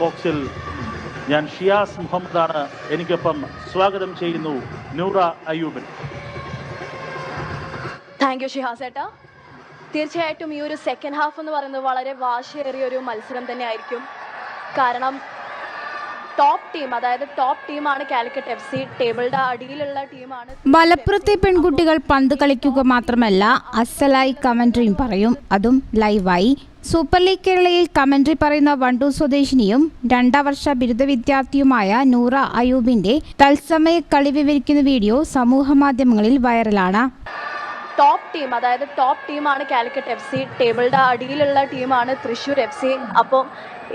ബോക്സിൽ ഞാൻ ഷിയാസ് മുഹമ്മദാണ്. എനിക്കൊപ്പം സ്വാഗതം ചെയ്യുന്നു നൂറ അയ്യൂബൻ. താങ്ക് യു ഷിഹാസ് ഏട്ടാ. തീർച്ചയായിട്ടും ഈ ഒരു സെക്കൻഡ് ഹാഫ് എന്ന് പറയുന്നത് വളരെ വാശിയേറിയ ഒരു മത്സരം തന്നെ ആയിരിക്കും കാരണം ടോപ്പ് ടീം അതായത് ടോപ്പ് ടീമാണ് കാലിക്കറ്റ് എഫ് സി ടേബിളുടെ അടിയിലുള്ള ടീമാണ് മലപ്പുറത്തെ പെൺകുട്ടികൾ പന്ത് കളിക്കുക മാത്രമല്ല അസലായി കമന്ററിയും പറയും. അതും ലൈവായി സൂപ്പർ ലീഗ് കേരളയിൽ കമന്ററി പറയുന്ന വണ്ടൂർ സ്വദേശിനിയും രണ്ടാം വർഷ ബിരുദ വിദ്യാർത്ഥിയുമായ നൂറ അയൂബിന്റെ തത്സമയ കളി വിവരിക്കുന്ന വീഡിയോ സമൂഹ മാധ്യമങ്ങളിൽ വൈറലാണ് ടോപ്പ് ടീം അതായത് ടോപ്പ് ടീമാണ് കാലിക്കറ്റ് എഫ് സി ടേബിളുടെ അടിയിലുള്ള ടീമാണ് തൃശ്ശൂർ എഫ് സി അപ്പം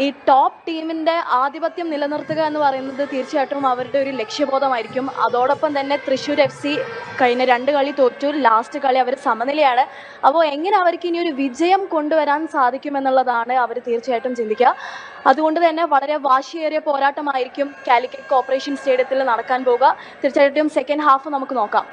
ഈ ടോപ്പ് ടീമിന്റെ ആധിപത്യം നിലനിർത്തുക എന്ന് പറയുന്നത് തീർച്ചയായിട്ടും അവരുടെ ഒരു ലക്ഷ്യബോധമായിരിക്കും. അതോടൊപ്പം തന്നെ തൃശ്ശൂർ എഫ് സി കഴിഞ്ഞ രണ്ട് കളി തോറ്റു. ലാസ്റ്റ് കളി അവർ സമനിലയാണ്. അപ്പോൾ എങ്ങനെ അവർക്ക് ഇനി ഒരു വിജയം കൊണ്ടുവരാൻ സാധിക്കുമെന്നുള്ളതാണ് അവർ തീർച്ചയായിട്ടും ചിന്തിക്കുക. അതുകൊണ്ട് തന്നെ വളരെ വാശിയേറിയ പോരാട്ടമായിരിക്കും കാലിക്കറ്റ് കോർപ്പറേഷൻ സ്റ്റേഡിയത്തിൽ നടക്കാൻ പോവുക തീർച്ചയായിട്ടും സെക്കൻഡ് ഹാഫ് നമുക്ക് നോക്കാം.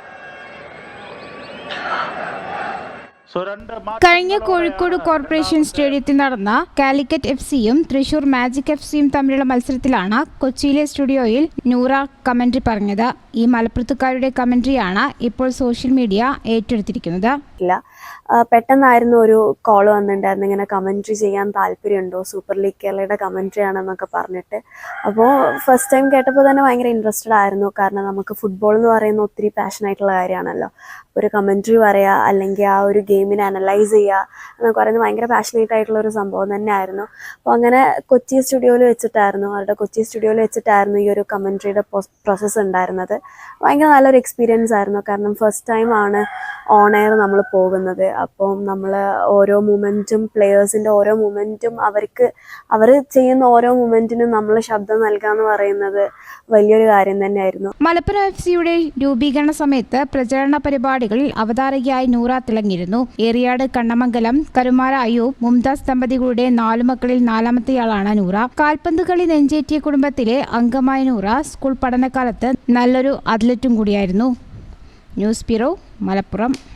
കഴിഞ്ഞ കോഴിക്കോട് കോർപ്പറേഷൻ സ്റ്റേഡിയത്തിൽ നടന്ന കാലിക്കറ്റ് എഫ് സിയും തൃശൂർ മാജിക് എഫ് സിയും തമ്മിലുള്ള മത്സരത്തിലാണ് കൊച്ചിയിലെ സ്റ്റുഡിയോയിൽ നൂറ കമന്ററി പറഞ്ഞത്. ഈ മലപ്പുറത്തുകാരുടെ കമന്ററിയാണ് ഇപ്പോൾ സോഷ്യൽ മീഡിയ ഏറ്റെടുത്തിരിക്കുന്നത്. ആ, പെട്ടെന്നായിരുന്നു ഒരു കോൾ വന്നിട്ടുണ്ടായിരുന്നു. ഇങ്ങനെ കമൻട്രി ചെയ്യാൻ താല്പര്യമുണ്ടോ? സൂപ്പർ ലീഗ് കേരളയുടെ കമൻട്രി ആണെന്നൊക്കെ പറഞ്ഞിട്ട്. അപ്പോൾ ഫസ്റ്റ് ടൈം കേട്ടപ്പോൾ തന്നെ ഭയങ്കര ഇൻട്രസ്റ്റഡ് ആയിരുന്നു. കാരണം നമുക്ക് ഫുട്ബോൾ എന്ന് പറയുന്ന ഒത്തിരി പാഷൻ ആയിട്ടുള്ള കാര്യമാണല്ലോ. ഒരു കമൻട്രി പറയുക അല്ലെങ്കിൽ ആ ഒരു ഗെയിമിനെ അനലൈസ് ചെയ്യുക എന്നൊക്കെ പറയുന്നത് ഭയങ്കര പാഷനേറ്റ് ആയിട്ടുള്ള ഒരു സംഭവം തന്നെയായിരുന്നു. അപ്പോൾ അങ്ങനെ കൊച്ചി സ്റ്റുഡിയോയിൽ വെച്ചിട്ടായിരുന്നു. അവരുടെ കൊച്ചി സ്റ്റുഡിയോയിൽ വെച്ചിട്ടായിരുന്നു ഈ ഒരു കമൻട്രിയുടെ പ്രോസസ്സ് ഉണ്ടായിരുന്നത്. ഭയങ്കര നല്ലൊരു എക്സ്പീരിയൻസ് ആയിരുന്നു. കാരണം ഫസ്റ്റ് ടൈം ആണ് ഓൺ എയർ നമ്മൾ പോകുന്നത്. അപ്പം നമ്മൾ ഓരോ മൂമെന്റും പ്ലെയേഴ്സിന്റെ ഓരോ മൂമെന്റും അവർക്ക് അവർ ചെയ്യുന്ന ഓരോ മൂമെന്റിനും നമ്മൾ ശബ്ദം നൽകുക എന്ന് പറയുന്നത് വലിയൊരു കാര്യം തന്നെയായിരുന്നു. മലപ്പുറം എഫ് സിയുടെ രൂപീകരണ സമയത്ത് പ്രചരണ പരിപാടികളിൽ അവതാരകയായി നൂറ തിളങ്ങിയിരുന്നു. ഏറിയാട് കണ്ണമംഗലം കരുമാര അയ്യൂബ് മുംതാസ് ദമ്പതികളുടെ നാലു മക്കളിൽ നാലാമത്തെയാളാണ് നൂറ. കാൽപന്ത് കളി നെഞ്ചേറ്റിയ കുടുംബത്തിലെ അംഗമായ നൂറ സ്കൂൾ പഠനകാലത്ത് നല്ലൊരു അത്ലറ്റും കൂടിയായിരുന്നു. News bureau Malappuram.